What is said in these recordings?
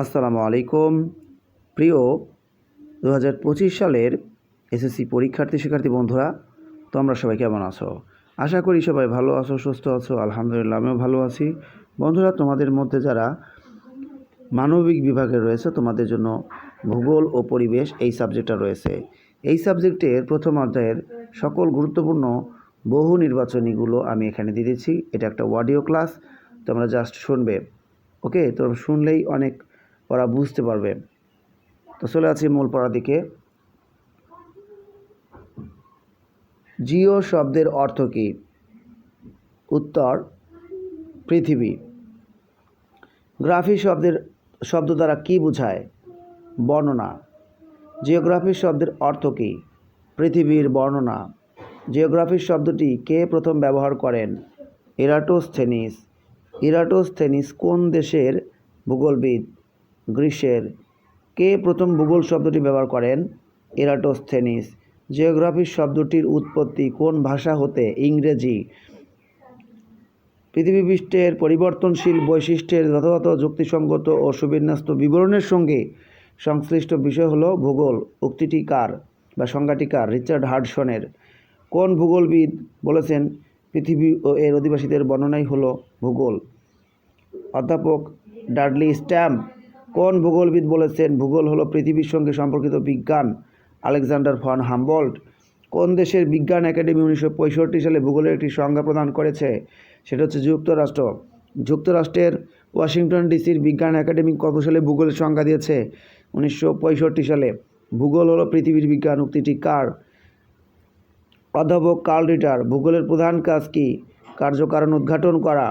আসসালামু আলাইকুম। প্রিয় দু হাজার পঁচিশ সালের এসএসসি পরীক্ষার্থী শিক্ষার্থী বন্ধুরা, তোমরা সবাই কেমন আছো? আশা করি সবাই ভালো আছো, সুস্থ আছো, আলহামদুলিল্লাহ আমিও ভালো আছি। বন্ধুরা, তোমাদের মধ্যে যারা মানবিক বিভাগে রয়েছে, তোমাদের জন্য ভূগোল ও পরিবেশ এই সাবজেক্টটা রয়েছে। এই সাবজেক্টের প্রথম অধ্যায়ের সকল গুরুত্বপূর্ণ বহু নির্বাচনীগুলো আমি এখানে দিয়ে দিচ্ছি। এটা একটা অডিও ক্লাস, তোমরা জাস্ট শুনবে। ওকে, তোমরা শুনলেই অনেক ওরা বুঝতে পারবে। তো চলে আছি মূল পড়ার দিকে। জিও শব্দের অর্থ কী? উত্তর, পৃথিবী। গ্রাফি শব্দের শব্দ দ্বারা কী বোঝায়? বর্ণনা। জিওগ্রাফি শব্দের অর্থ কী? পৃথিবীর বর্ণনা। জিওগ্রাফি শব্দটি কে প্রথম ব্যবহার করেন? ইরাটোস্থেনিস। ইরাটোস্থেনিস কোন দেশের ভূগোলবিদ? গ্রীসের কে প্রথম ভূগোল শব্দটি ব্যবহার করেন? এরাটোস্থেনিস। জিওগ্রাফি শব্দটির উৎপত্তি কোন ভাষা হতে ইংরেজি? পৃথিবী পৃষ্ঠের পরিবর্তনশীল বৈশিষ্ট্যের যথাযথ যুক্তিসঙ্গত ও সুবিন্যস্ত বিবরণের সঙ্গে সংশ্লিষ্ট বিষয় হলো ভূগোল। উক্তিটি কার বা সংজ্ঞাটি কার? রিচার্ড হার্ডসনের। কোন ভূগোলবিদ বলেছেন, পৃথিবী ও এর অধিবাসীদের বর্ণনাই হলো ভূগোল অধ্যাপক ডাডলি স্ট্যাম্প কোন ভূগোলবিদ বলেছেন ভূগোল হলো পৃথিবীর সঙ্গে সম্পর্কিত বিজ্ঞান? আলেকজান্ডার ফন হামবোল্ট, কোন দেশের বিজ্ঞান একাডেমি উনিশশো পঁয়ষট্টি সালে ভূগোলের একটি সংজ্ঞা প্রদান করেছে? সেটা হচ্ছে যুক্তরাষ্ট্র। যুক্তরাষ্ট্রের ওয়াশিংটন ডিসির বিজ্ঞান একাডেমি কত সালে ভূগোলের সংজ্ঞা দিয়েছে? উনিশশো পঁয়ষট্টি সালে। ভূগোল হলো পৃথিবীর বিজ্ঞান উক্তিটি কার? অধ্যাপক কার্ল রিটার, ভূগোলের প্রধান কাজ কি? কার্যকারণ উদ্ঘাটন করা।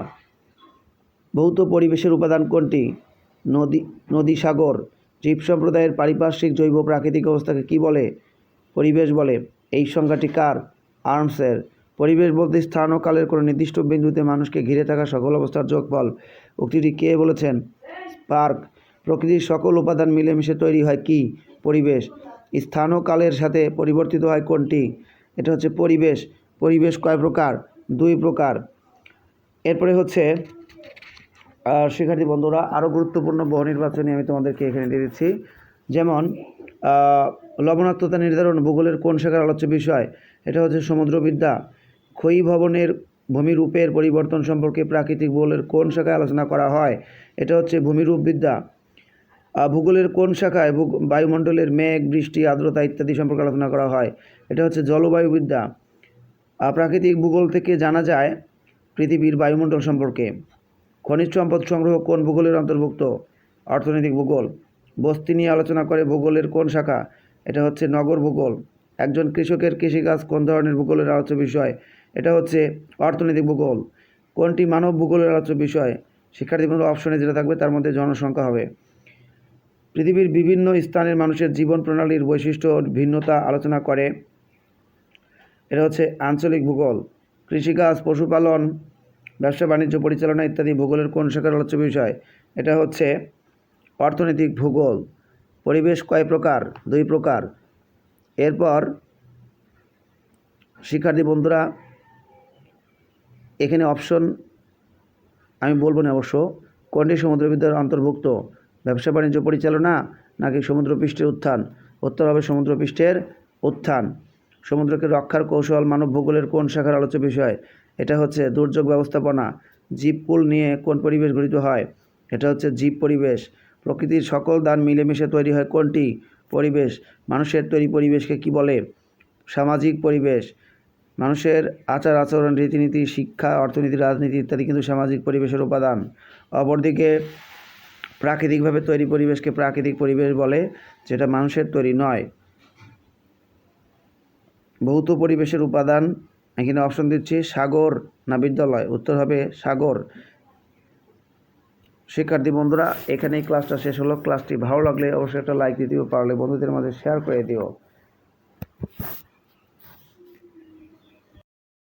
ভৌত পরিবেশের উপাদান কোনটি? নদী নদী সাগর জীব সম্প্রদায়ের পারিপার্শ্বিক জৈব প্রাকৃতিক অবস্থাকে কি বলে? পরিবেশ বলে। এই সংজ্ঞাটি কার? আর্মসের পরিবেশ বলতে স্থান ও কালের কোনো নির্দিষ্ট বিন্দুতে মানুষকে ঘিরে থাকা সকল অবস্থার যোগফল। উক্তিটি কে বলেছেন? পার্ক প্রকৃতির সকল উপাদান মিলেমিশে তৈরি হয় কি? পরিবেশ। স্থান ও কালের সাথে পরিবর্তিত হয় কোনটি? এটা হচ্ছে পরিবেশ। পরিবেশ কয় প্রকার? দুই প্রকার। এরপরে হচ্ছে শিক্ষার্থী বন্ধুরা আরও গুরুত্বপূর্ণ বহু নির্বাচনী আমি তোমাদেরকে এখানে দিয়ে দিচ্ছি। যেমন আহ, লবণাক্ততা নির্ধারণ ভূগোলের কোন শাখার আলোচ্য বিষয়? এটা হচ্ছে সমুদ্রবিদ্যা। ক্ষয়ী ভবনের ভূমিরূপের পরিবর্তন সম্পর্কে প্রাকৃতিক ভূগোলের কোন শাখায় আলোচনা করা হয়? এটা হচ্ছে ভূমিরূপবিদ্যা ভূগোলের কোন শাখায় ভূ- বায়ুমণ্ডলের মেঘ বৃষ্টি আর্দ্রতা ইত্যাদি সম্পর্কে আলোচনা করা হয়? এটা হচ্ছে জলবায়ুবিদ্যা প্রাকৃতিক ভূগোল থেকে জানা যায় পৃথিবীর বায়ুমণ্ডল সম্পর্কে। খনিজ সম্পদ সংগ্রহ কোন ভূগোলের অন্তর্ভুক্ত? অর্থনৈতিক ভূগোল। বস্তি নিয়ে আলোচনা করে ভূগোলের কোন শাখা? এটা হচ্ছে নগর ভূগোল। একজন কৃষকের কৃষিকাজ কোন ধরনের ভূগোলের আলোচ্য বিষয়? এটা হচ্ছে অর্থনৈতিক ভূগোল। কোনটি মানব ভূগোলের আলোচ্য বিষয়? শিক্ষার্থী বন্ধু অপশনে যেটা থাকবে, তার মধ্যে জনসংখ্যা হবে। পৃথিবীর বিভিন্ন স্থানের মানুষের জীবন প্রণালীর বৈশিষ্ট্য ভিন্নতা আলোচনা করে। এটা হচ্ছে আঞ্চলিক ভূগোল। কৃষিকাজ, পশুপালন ব্যবসা বাণিজ্য পরিচালনা ইত্যাদি ভূগোলের কোন শাখার আলোচ্য বিষয়? এটা হচ্ছে অর্থনৈতিক ভূগোল। পরিবেশ কয় প্রকার? দুই প্রকার। এরপর শিক্ষার্থী বন্ধুরা, এখানে অপশন আমি বলব না অবশ্য, কোনটি সমুদ্রবিদ্যার অন্তর্ভুক্ত? ব্যবসা বাণিজ্য পরিচালনা নাকি সমুদ্রপৃষ্ঠের উত্থান? উত্তর হবে সমুদ্রপৃষ্ঠের উত্থান। সমুদ্রকে রক্ষার কৌশল মানব ভূগোলের কোন শাখার আলোচ্য বিষয়? এটা হচ্ছে দুর্যোগ ব্যবস্থাপনা জীবকুল নিয়ে কোন পরিবেশ গঠিত হয়? এটা হচ্ছে জীব পরিবেশ। প্রকৃতির সকল দান মিলেমিশে তৈরি হয় কোনটি? পরিবেশ। মানুষের তৈরি পরিবেশকে কি বলে? সামাজিক পরিবেশ। মানুষের আচার আচরণ, রীতিনীতি, শিক্ষা, অর্থনীতি, রাজনীতি ইত্যাদি কিন্তু সামাজিক পরিবেশের উপাদান। অপরদিকে প্রাকৃতিকভাবে তৈরি পরিবেশকে প্রাকৃতিক পরিবেশ বলে, যেটা মানুষের তৈরি নয়। ভৌত পরিবেশের উপাদান এখানে অপশন দিচ্ছি সাগর না বিদ্যালয় উত্তর হবে সাগর। শিক্ষার্থী বন্ধুরা এখানে ক্লাসটা শেষ হলো। ক্লাসটি ভালো লাগলে অবশ্যই একটা লাইক দিয়ে দিও, পারলে বন্ধুদের মাঝে শেয়ার করে দিও।